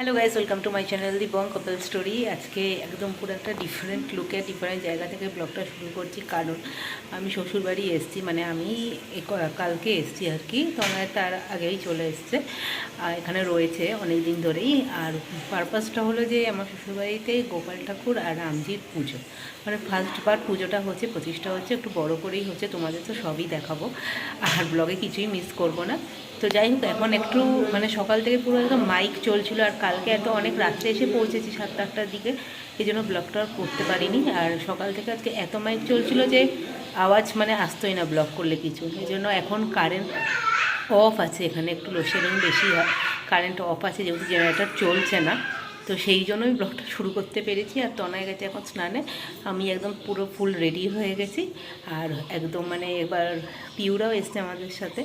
Hello guys welcome to my channel the Bong কপাল story আজকে একদম পুরো একটা ডিফারেন্ট লুকে ডিফারেন্ট জায়গা থেকে ব্লগটা শুরু করছি। কারণ আমি শ্বশুরবাড়ি এসেছি মানে আমি কালকে এসেছি আর কি। তো আমার তার আগেই চলে এসছে। আর এখানে রয়েছে অনেক দিন ধরেই। আর পারপাসটা হলো যে আমার শ্বশুরবাড়িতে গোপাল ঠাকুর আর রামজির পুজো। মানে ফার্স্ট বার পুজোটা হচ্ছে, প্রতিষ্ঠা হচ্ছে, একটু বড় করেই হচ্ছে, তোমাদের তো সবই দেখাবো। আর ব্লগে কিছুই মিস করব না। তো যাই হোক, এখন একটু মানে সকাল থেকে পুরো একদম মাইক চলছিল, আর কালকে এত অনেক রাত্রে এসে পৌঁছেছি সাতটা আটটার দিকে এই জন্য ব্লগটা করতে পারিনি। আর সকাল থেকে আজকে এত মাইক চলছিল যে আওয়াজ মানে আসতোই না ব্লগ করলে কিছু। এই জন্য এখন কারেন্ট অফ আছে, এখানে একটু লোডশেডিং বেশি হয়। কারেন্ট অফ আছে, যেহেতু জেনারেটার চলছে না। তো সেই জন্যই ব্লগটা শুরু করতে পেরেছি আর তনয় গেছে এখন স্নানে। আমি একদম পুরো ফুল রেডি হয়ে গেছি আর একদম মানে এবার পিউরাও এসছে আমাদের সাথে।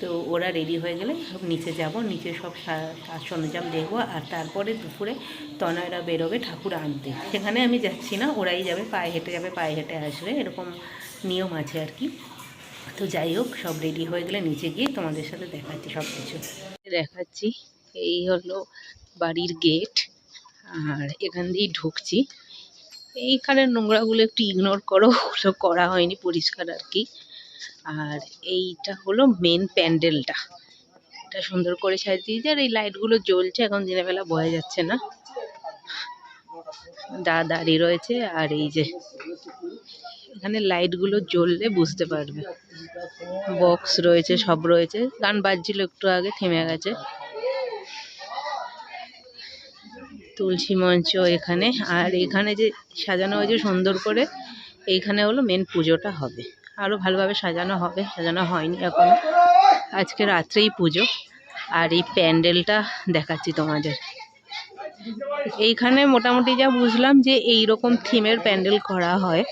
তো ওরা রেডি হয়ে গেলে সব নিচে যাব, নিচে সব সরঞ্জাম দেখব আর তারপরে দুপুরে তনয়রা বেরোবে ঠাকুর আনতে। সেখানে আমি যাচ্ছি না, ওরাই যাবে, পায়ে হেঁটে যাবে, পায়ে হেঁটে আসবে, এরকম নিয়ম আছে আর কি। তো যাই হোক, সব রেডি হয়ে গেলে নিচে গিয়ে তোমাদের সাথে দেখাচ্ছি সব কিছু দেখাচ্ছি, এই হলো বাড়ির গেট আর এখান দিয়েই ঢুকছি। এইখানে নোংরাগুলো একটু ইগনোর করো, ওগুলো করা হয়নি পরিষ্কার আর কি। আর এইটা হলো মেন প্যান্ডেলটা এটা সুন্দর করে সাজিয়ে দিয়েছে আর এই লাইটগুলো জ্বলছে, এখন দিনের বেলা বোঝা যাচ্ছে না। দা দাঁড়িয়ে রয়েছে আর এই যে, এখানে লাইটগুলো জ্বললে বুঝতে পারবে। বক্স রয়েছে, সব রয়েছে। গান বাজছিল একটু আগে, থেমে গেছে। তুলসী মঞ্চ এখানে। আর এখানে যে সাজানো হয়েছে সুন্দর করে, এইখানে হলো মেন পুজোটা হবে। আরও ভালোভাবে সাজানো হবে, সাজানো হয়নি এখন। আজকে রাত্রেই পুজো। আর এই প্যান্ডেলটা দেখাচ্ছি তোমাদের। এইখানে মোটামুটি যা বুঝলাম যে এই রকম থিমের প্যান্ডেল করা হয়।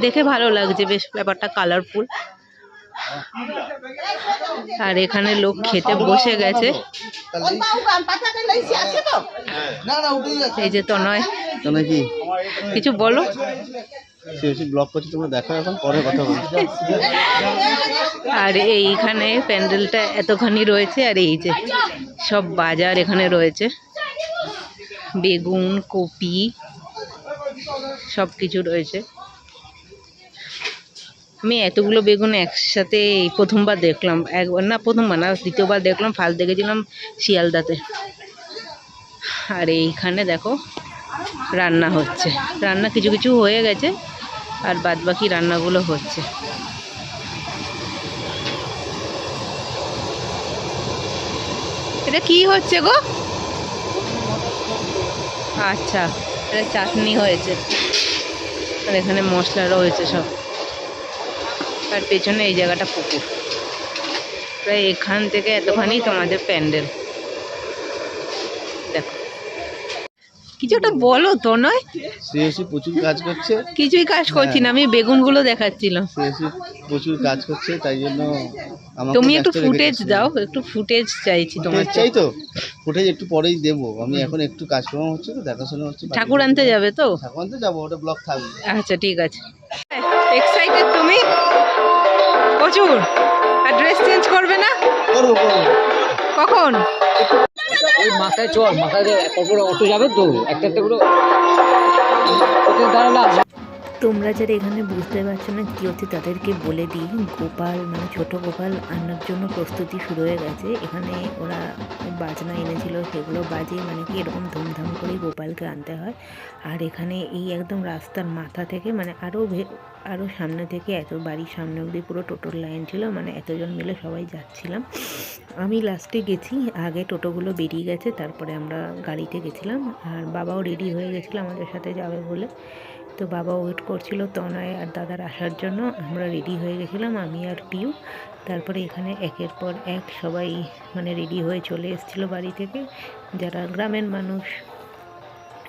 দেখে ভালো লাগছে, বেশ ব্যাপারটা কালারফুল আর এখানে লোক খেতে বসে গেছে। এই যে তনয়। তোমরা কি? কিছু বলো? সিওসি করছি তোমরা দেখো এখন পরে কথা বলছি আর এইখানে প্যান্ডেলটা এতখানি রয়েছে আর এই যে সব বাজার এখানে রয়েছে। বেগুন কপি সব কিছু রয়েছে। আমি এতগুলো বেগুন একসাথে প্রথমবার দেখলাম। একবার না, প্রথমবার না, দ্বিতীয়বার দেখলাম, ফার্স্ট দেখেছিলাম শিয়ালদাতে। আর এইখানে দেখো, রান্না হচ্ছে। রান্না কিছু কিছু হয়ে গেছে, আর বাদ বাকি রান্নাগুলো হচ্ছে। এটা কি হচ্ছে গো? আচ্ছা এটা চাটনি হয়েছে। আর এখানে মশলা রয়েছে সব। আর পেছনে এই জায়গাটা পুকুর। প্রায় এখান থেকে এতখানি তোমাদের প্যান্ডেল। দেখো। কিছু একটা বলো তো নয়? প্রচুর কাজ করছে। কিছুই কাজ করছি না আমি বেগুনগুলো দেখাচ্ছিলাম। প্রচুর কাজ করছে তাই জন্য তুমি একটু ফুটেজ দাও একটু ফুটেজ চাইছি তোমার চাই তো? ফুটেজ একটু পরেই দেবো। আমি এখন একটু কাজকর্ম হচ্ছে তো দেখাশোনা হচ্ছে ঠাকুর আনতে যাবে তো? ঠাকুর আনতে যাব ওটা ব্লগ থাকবে। আচ্ছা ঠিক আছে। এক্সাইটেড তুমি? প্রচুর। আর ড্রেস চেঞ্জ করবে না? করব কখন? ওই মাথায় চল মাথায় তারপর অটো যাবে তো একটা একটা করে দাঁড়ালাম। তোমরা যারা এখানে বুঝতে পারছ না কী হচ্ছে তাদেরকে বলে দিই গোপাল মানে ছোট গোপাল আনার জন্য প্রস্তুতি শুরু হয়ে গেছে। এখানে ওরা বাজনা এনেছিল সেগুলো বাজিয়ে মানে কি এরকম ধুমধাম করেই গোপালকে আনতে হয়। আর এখানে এই একদম রাস্তার মাথা থেকে মানে আরও আরও সামনে থেকে এত বাড়ির সামনে অবধি পুরো টোটোর লাইন ছিল মানে এতজন মিলে সবাই যাচ্ছিলাম। আমি লাস্টে গেছি, আগে টোটোগুলো বেরিয়ে গেছে, তারপরে আমরা গাড়িতে গেছিলাম, আর বাবাও রেডি হয়ে গেছিল আমাদের সাথে যাবে বলে। তো বাবা ওয়েট করছিল তনয় আর দাদার আসার জন্য, আমরা রেডি হয়ে গেছিলাম, আমি আর পিউ। তারপরে এখানে একের পর এক সবাই মানে রেডি হয়ে চলে এসেছিল বাড়ি থেকে। যারা গ্রামের মানুষ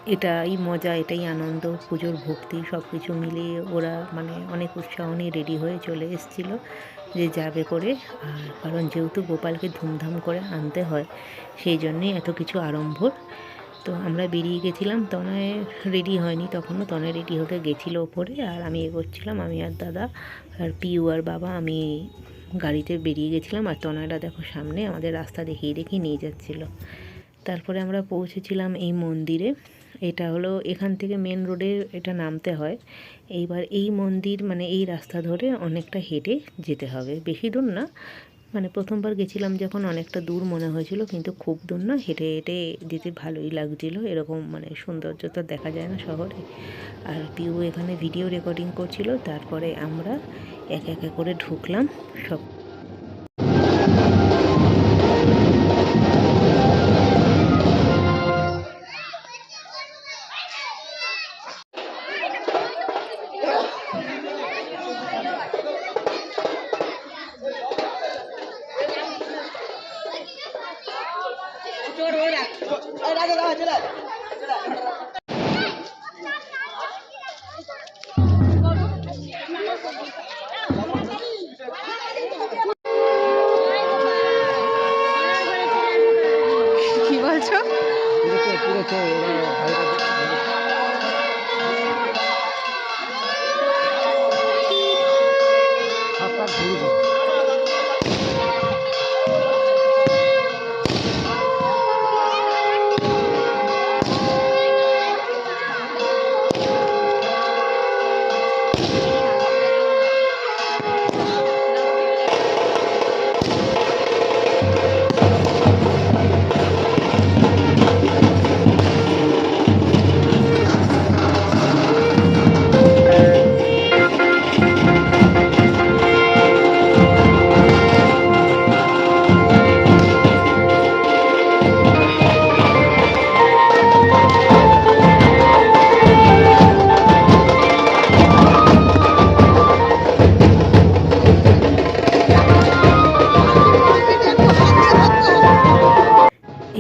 এটাই মজা, এটাই আনন্দ, পুজোর ভক্তি সব কিছু মিলিয়ে ওরা মানে অনেক উৎসাহ নিয়ে রেডি হয়ে চলে এসেছিল যে যাবে করে। আর কারণ যেহেতু গোপালকে ধুমধাম করে আনতে হয়, সেই জন্যেই এত কিছু আড়ম্বর তো আমরা বেরিয়ে গেছিলাম, তনয় রেডি হয়নি তখনও। তনয় রেডি হতে গেছিল ওপরে আর আমি এগোচ্ছিলাম, আমি আর দাদা আর পিউ আর বাবা আমি গাড়িতে বেরিয়ে গেছিলাম আর তনয়রা দেখো সামনে আমাদের রাস্তা দেখিয়ে দেখিয়ে নিয়ে যাচ্ছিল। তারপরে আমরা পৌঁছেছিলাম এই মন্দিরে। এটা হলো এখান থেকে মেন রোডে এটা নামতে হয়। এইবার এই মন্দির মানে এই রাস্তা ধরে অনেকটা হেঁটে যেতে হবে। বেশি দূর না মানে প্রথমবার গেছিলাম যখন অনেকটা দূর মনে হয়েছিল, কিন্তু খুব দূর না, হেঁটে হেঁটে যেতে ভালোই লাগছিল। এরকম মানে সৌন্দর্য তো দেখা যায় না শহরে। আর পিউ এখানে ভিডিও রেকর্ডিং করছিল, তারপরে আমরা এক একে করে ঢুকলাম, সব কি বলছো? হাত পা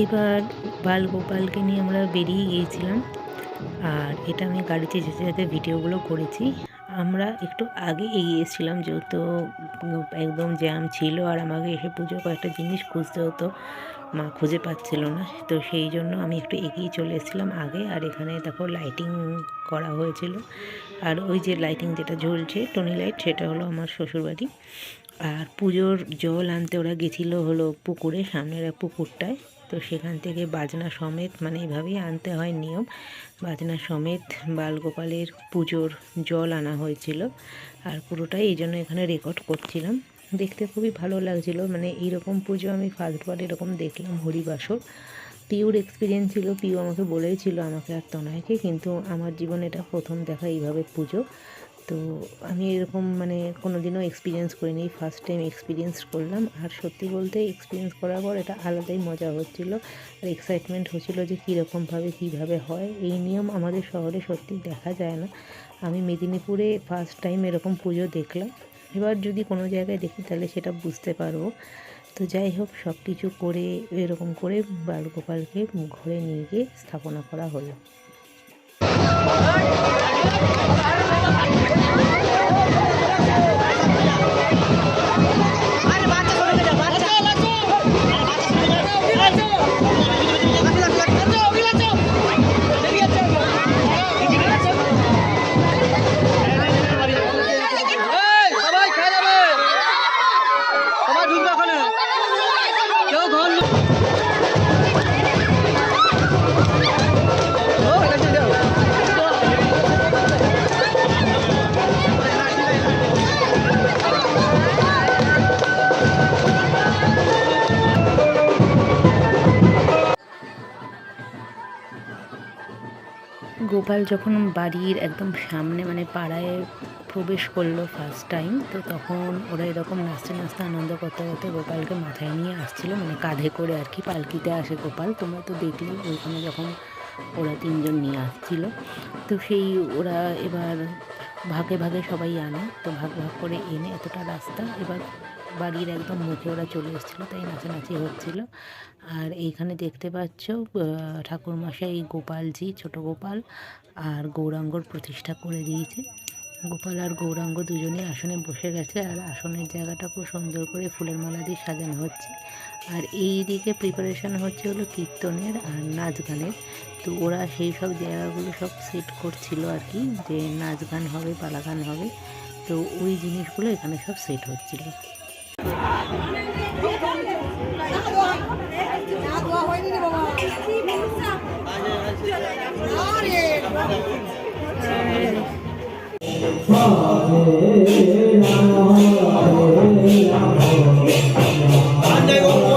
এবার বালগোপালকে নিয়ে আমরা বেরিয়ে গিয়েছিলাম। আর এটা আমি গাড়িতে যেতে যেতে ভিডিওগুলো করেছি। আমরা একটু আগে এগিয়েছিলাম যেহেতু একদম জ্যাম ছিল আর আমাকে এসে পুজোর কয়েকটা জিনিস খুঁজতে হতো, মা খুঁজে পাচ্ছিল না। তো সেই জন্য আমি একটু এগিয়ে চলে এসেছিলাম আগে। আর এখানে দেখো লাইটিং করা হয়েছিল। আর ওই যে লাইটিং যেটা ঝুলছে টনি লাইট সেটা হলো আমার শ্বশুরবাড়ি। আর পুজোর জল আনতে ওরা গেছিল হলো পুকুরে, সামনের এক পুকুরটায়। তো সেখান থেকে বাজনা সমেত মানে এইভাবেই আনতে হয় নিয়ম। বাজনা সমেত বালগোপালের পুজোর জল আনা হয়েছিল। আর পুরোটাই এই জন্য এখানে রেকর্ড করছিলাম। দেখতে খুবই ভালো লাগছিল। মানে এইরকম পুজো আমি ফার্স্টবার এরকম দেখলাম হরিবাসর। পিওর এক্সপিরিয়েন্স ছিল পিউ আমাকে বলেছিল আমাকে আর তনয়কে, কিন্তু আমার জীবনে এটা প্রথম দেখা এইভাবে পুজো। তো আমি এরকম মানে কোনো দিনও এক্সপিরিয়েন্স করিনি। ফার্স্ট টাইম এক্সপিরিয়েন্স করলাম। আর সত্যি বলতে এক্সপিরিয়েন্স করার পর এটা আলাদাই মজা হচ্ছিল আর এক্সাইটমেন্ট হচ্ছিল যে কীরকমভাবে, কীভাবে হয়। এই নিয়ম আমাদের শহরে সত্যি দেখা যায় না। আমি মেদিনীপুরে ফার্স্ট টাইম এরকম পুজো দেখলাম। এবার যদি কোনো জায়গায় দেখি তাহলে সেটা বুঝতে পারব। তো যাই হোক সব কিছু করে, এরকম করে বালগোপালকে ঘরে নিয়ে গিয়ে স্থাপনা করা হলো। গোপাল যখন বাড়ির একদম সামনে মানে পাড়ায় প্রবেশ করল ফার্স্ট টাইম তো তখন ওরা এরকম নাচতে নাচতে আনন্দ করতে করতে গোপালকে মাথায় নিয়ে আসছিল মানে কাঁধে করে আর কি, পালকিতে আসে গোপাল। তোমরা তো দেখলে ওইখানে যখন ওরা তিনজন নিয়ে আসছিল। তো সেই ওরা এবার ভাগে ভাগে সবাই আনে, তো ভাগ ভাগ করে এনে এতটা রাস্তা, এবার বাড়ির একদম মুখে ওরা চলে এসেছিল, তাই নাচানাচি হচ্ছিল। আর এইখানে দেখতে পাচ্ছ ঠাকুরমশাই গোপালজি, ছোট গোপাল আর গৌরাঙ্গর প্রতিষ্ঠা করে দিয়েছে। গোপাল আর গৌরাঙ্গ দুজনেই আসনে বসে গেছে আর আসনের জায়গাটা খুব সুন্দর করে ফুলের মালা দিয়ে সাজানো হচ্ছে। আর এই দিকে প্রিপারেশন হচ্ছে হলো কীর্তনের আর নাচ গানের। তো ওরা সেই সব জায়গাগুলো সব সেট করছিল আর কি, যে নাচ গান হবে, পালা গান হবে। তো ওই জিনিসগুলো এখানে সব সেট হচ্ছিল। 안되고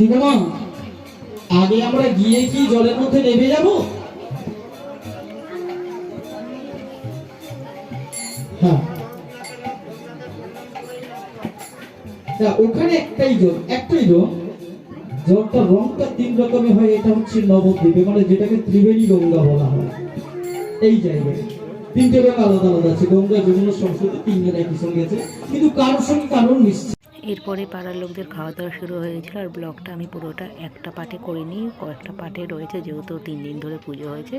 ঠিক আগে আমরা গিয়ে কি জলের মধ্যে নেমে যাব? হ্যাঁ। ওখানে একটাই জল একটাই জল। জলটার রংটা তিন রকমের হয়, এটা হচ্ছে নবদ্বীপে মানে যেটাকে ত্রিবেণী গঙ্গা বলা হয়। এই জায়গায়। তিনটে রং আলাদা আলাদা আছে, গঙ্গা, যমুনা, সংস্কৃতি তিনজন একই সঙ্গে আছে। কিন্তু কারোর সঙ্গে কারোর মিশছে এরপরে পাড়ার লোকদের খাওয়া দাওয়া শুরু হয়েছিল আর ব্লগটা আমি পুরোটা একটা পার্টে করিনি, কয়েকটা পার্টে রয়েছে যেহেতু তিন দিন ধরে পুজো হয়েছে।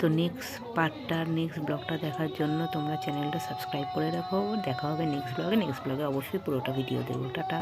তো নেক্সট পার্টটা নেক্সট ব্লগটা দেখার জন্য তোমরা চ্যানেলটা সাবস্ক্রাইব করে রাখো। দেখা হবে নেক্সট ব্লগে নেক্সট ব্লগে অবশ্যই পুরোটা ভিডিও দেবো। টাটা।